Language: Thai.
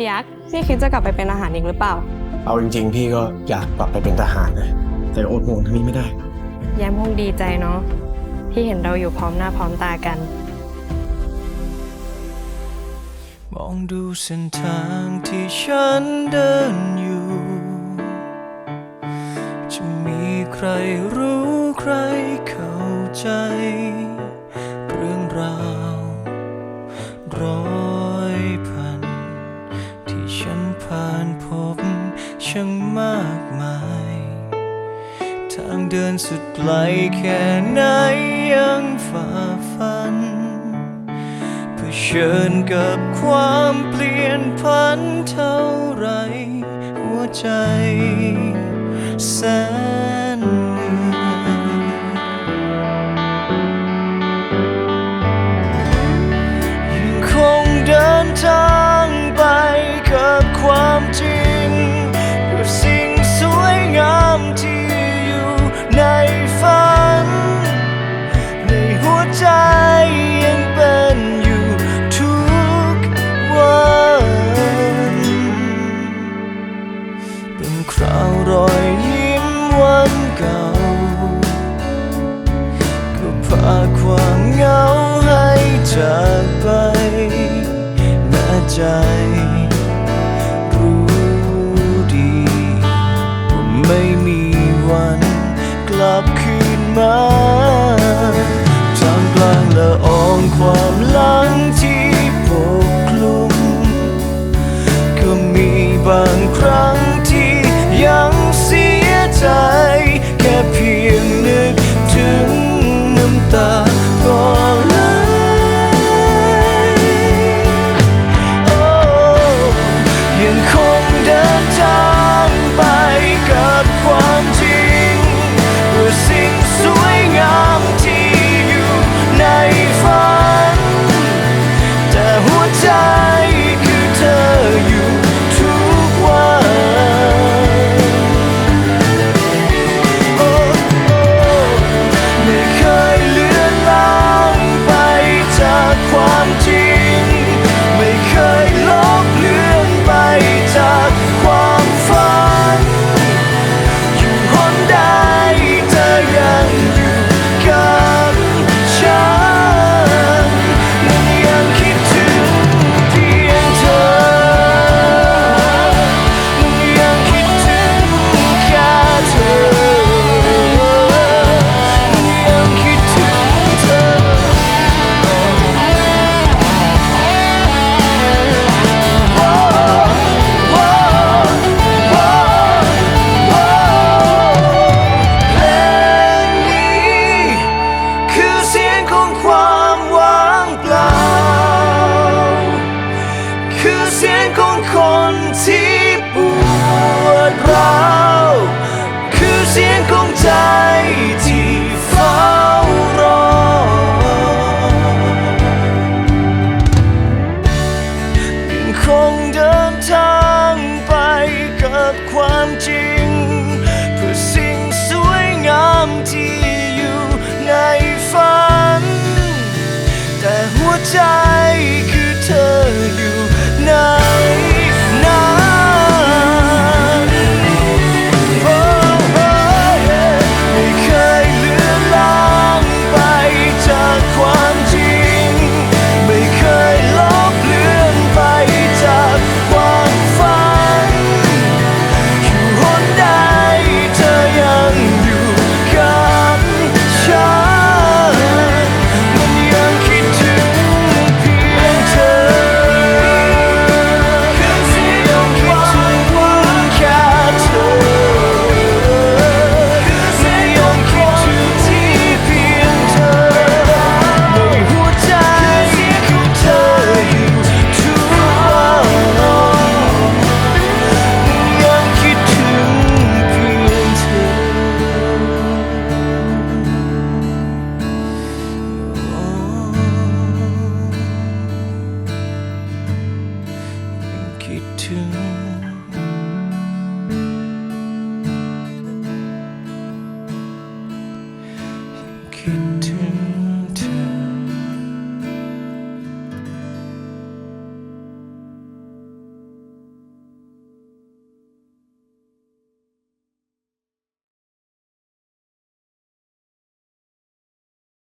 พี่ยักษ์พี่คิดจะกลับไปเป็นอาหารอีกหรือเปล่า เอาจริง ๆ พี่ก็อยากกลับไปเป็นทหารนะแต่อดห่วงทั้งนี้ไม่ได้ แย้มคงดีใจเนาะที่เห็นเราอยู่พร้อมหน้าพร้อมตากัน มองดูเส้นทางที่ฉันเดินอยู่ จะมีใครรู้ใครเข้าใจ ช่างมากมาย ทางเดินสุดไกลแค่ไหนยังฝ่าฟันเผชิญกับความเปลี่ยนผันเท่าไร หัวใจแสน ก็พาความเหงาให้จากไปแม้ใจรู้ดีว่าไม่มีวันกลับคืนมาทางกลางละอองความ ใจที่เฝ้ารอยังคงเดินทางไปกับความจริง เพื่อสิ่งสวยงามที่อยู่ในฝัน into